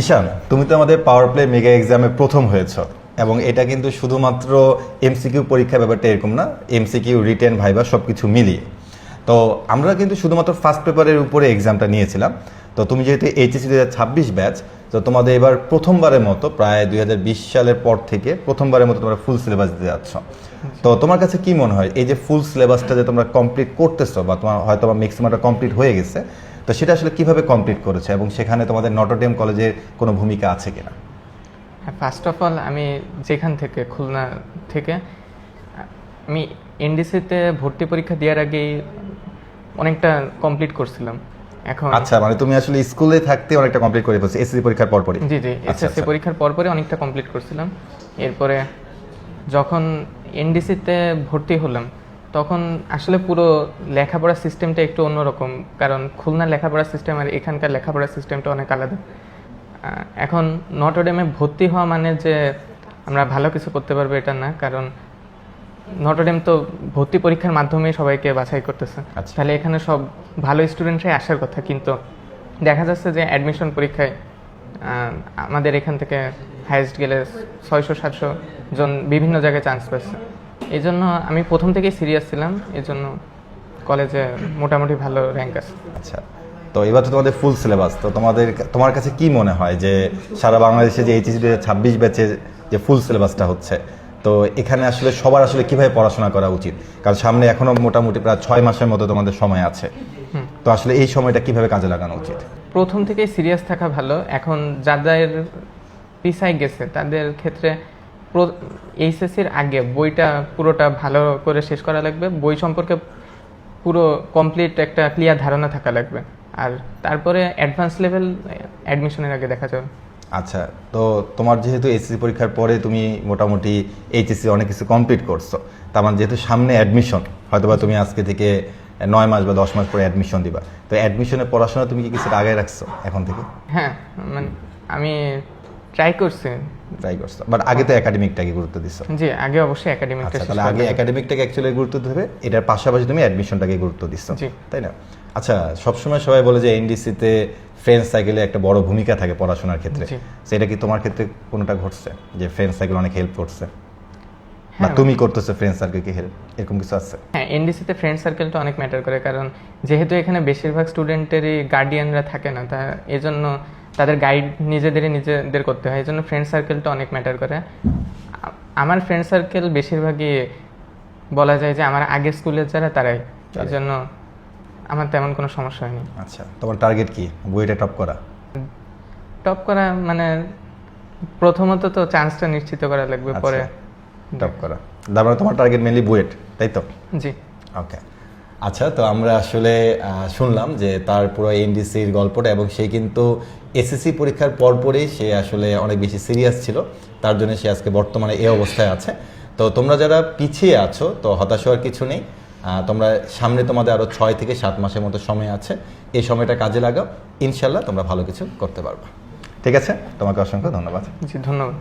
ঈশান, তুমি তো আমাদের পাওয়ার প্লে মেগা এক্সামে প্রথম হয়েছ এবং এটা কিন্তু শুধুমাত্র এমসিকিউ পরীক্ষা ব্যাপারটা এরকম না এমসিকিউ রিটেন ভাইবা সব কিছু মিলিয়ে। তো আমরা কিন্তু শুধুমাত্র ফার্স্ট পেপারের উপরে এক্সামটা নিয়েছিলাম। তো তুমি যেহেতু এইচএসসি দু ছাব্বিশ ব্যাচ তো তোমাদের এবার প্রথমবারের মতো প্রায় দুই হাজার বিশ সালের পর থেকে প্রথমবারের মতো তোমরা ফুল সিলেবাস দিতে যাচ্ছ। তো তোমার কাছে কি মনে হয়, এই যে ফুল সিলেবাসটা যে তোমরা কমপ্লিট করতেছো বা তোমার হয়তো বা ম্যাক্সিমামটা কমপ্লিট হয়ে গেছে তো সেটা আসলে কীভাবে কমপ্লিট করেছে এবং সেখানে তোমাদের নটরডেম কলেজের কোনো ভূমিকা আছে কিনা? হ্যাঁ ফার্স্ট অফ অল আমি যেখান থেকে খুলনা থেকে আমি এনডিসিতে ভর্তি পরীক্ষা দেওয়ার আগেই অনেকটা কমপ্লিট করছিলাম। এখন আচ্ছা মানে তুমি আসলে স্কুলে থাকতে অনেকটা কমপ্লিট করে ফেলছো এসএসসি পরীক্ষার পরপরই? জি জি আচ্ছা, এসএসসি আচ্ছা। পরীক্ষার পরপরই অনেকটা কমপ্লিট করছিলাম। এরপরে যখন এনডিসিতে ভর্তি হলাম তখন আসলে পুরো লেখাপড়ার সিস্টেমটা একটু অন্যরকম কারণ খুলনার লেখাপড়ার সিস্টেম আর এখানকার লেখাপড়ার সিস্টেমটা অনেক আলাদা। এখন নটরডেমে ভর্তি হওয়া মানে যে আমরা ভালো কিছু করতে পারব এটা না কারণ নটরডেম তো ভর্তি পরীক্ষার মাধ্যমে সবাইকে বাছাই করতেছে। আচ্ছা। তাহলে এখানে সব ভালো স্টুডেন্টরাই আসার কথা কিন্তু দেখা যাচ্ছে যে অ্যাডমিশন পরীক্ষায় আমাদের এখান থেকে হায়েস্ট গেলে ছয়শো সাতশো জন বিভিন্ন জায়গায় চান্স পাচ্ছে। এই জন্য আমি প্রথম থেকেই সিরিয়াস ছিলাম এই জন্য কলেজে মোটামুটি ভালো র্যাঙ্ক আছে। আচ্ছা তো এবার তো তোমাদের ফুল সিলেবাস তো তোমাদের তোমার কাছে কি মনে হয় যে সারা বাংলাদেশে যে এইচএসসি দু ছাব্বিশ ব্যাচের যে ফুল সিলেবাসটা হচ্ছে তো এখানে আসলে সবার আসলে কীভাবে পড়াশোনা করা উচিত? কারণ সামনে এখনও মোটামুটি প্রায় ছয় মাসের মতো তোমাদের সময় আছে। তো আসলে এই সময়টা কীভাবে কাজে লাগানো উচিত? প্রথম থেকেই সিরিয়াস থাকা ভালো। এখন যাদের পিছাই গেছে তাদের ক্ষেত্রে এইচএসসির আগে বইটা পুরোটা ভালো করে শেষ করা লাগবে। বই সম্পর্কে পুরো কমপ্লিট একটা ক্লিয়ার ধারণা থাকা লাগবে। আর তারপরে অ্যাডভান্স লেভেল অ্যাডমিশনের আগে দেখা যাবে। আচ্ছা তো তোমার যেহেতু এসএসসি পরীক্ষার পরে তুমি মোটামুটি এইচএসসি অনেক কিছু কমপ্লিট করছ তার মানে যেহেতু সামনে অ্যাডমিশন হয়তোবা তুমি আজকে থেকে নয় মাস বা দশ মাস পরে অ্যাডমিশন দিবা। তো অ্যাডমিশনের পড়াশোনা তুমি কি কিছুটা আগে রাখছো এখন থেকে? হ্যাঁ মানে আমি ট্রাই করছি ট্রাই করছ। বাট আগে তো একাডেমিকটাকে গুরুত্ব দিছো। জি আগে অবশ্যই একাডেমিকটা আচ্ছা তাহলে আগে একাডেমিকটাকে অ্যাকচুয়ালি গুরুত্ব দেবে এটার পাশাপাশি তুমি অ্যাডমিশনটাকে গুরুত্ব দিচ্ছ জি। তাই না? আচ্ছা সবসময় সবাই বলে যে এনডিসিতে ফ্রেন্ড সাইকেলে একটা বড় ভূমিকা থাকে পড়াশোনার ক্ষেত্রে। সেটা কি তোমার ক্ষেত্রে কোনোটা ঘটছে? যে ফ্রেন্ড সাইকেল অনেক হেল্প করছে? বা হ্যাঁ। তুমি করতেছো ফ্রেন্ড সার্কেলকে হেল্প এরকম কিছু আছে? হ্যাঁ এনডিসিতে ফ্রেন্ড সার্কেলটা অনেক ম্যাটার করে কারণ যেহেতু এখানে বেশিরভাগ স্টুডেন্টেরই গার্ডিয়ানরা থাকে না তা এজন্য তাদের গাইড নিজেদেরই নিজেদের করতে হয়। এই জন্য ফ্রেন্ড সার্কেলটা অনেক ম্যাটার করে। আমার ফ্রেন্ড সার্কেল বেশিরভাগই বলা যায় যে আমার আগের স্কুলের যারা তারাই। এই জন্য আমার তেমন কোনো সমস্যা হয়নি। আচ্ছা তোমার টার্গেট কি? বইটা টপ করা? টপ করা মানে প্রথমত তো চান্সটা নিশ্চিত করা লাগবে আচ্ছা। পরে টপ করা। তার মানে তোমার টার্গেট মেনলি বুয়েট তাই তো? জি। ওকে আচ্ছা তো আমরা আসলে শুনলাম যে তার পুরো এনডিসির গল্পটা এবং সে কিন্তু এসএসসি পরীক্ষার পরপরই সে আসলে অনেক বেশি সিরিয়াস ছিল। তার জন্য সে আজকে বর্তমানে এই অবস্থায় আছে। তো তোমরা যারা পিছিয়ে আছো, তো হতাশ হওয়ার কিছু নেই। তোমরা সামনে তোমাদের আরও ছয় থেকে সাত মাসের মতো সময় আছে। এই সময়টা কাজে লাগাও। ইনশাল্লাহ তোমরা ভালো কিছু করতে পারবে। ঠিক আছে? তোমাকে অসংখ্য ধন্যবাদ। জি, ধন্যবাদ।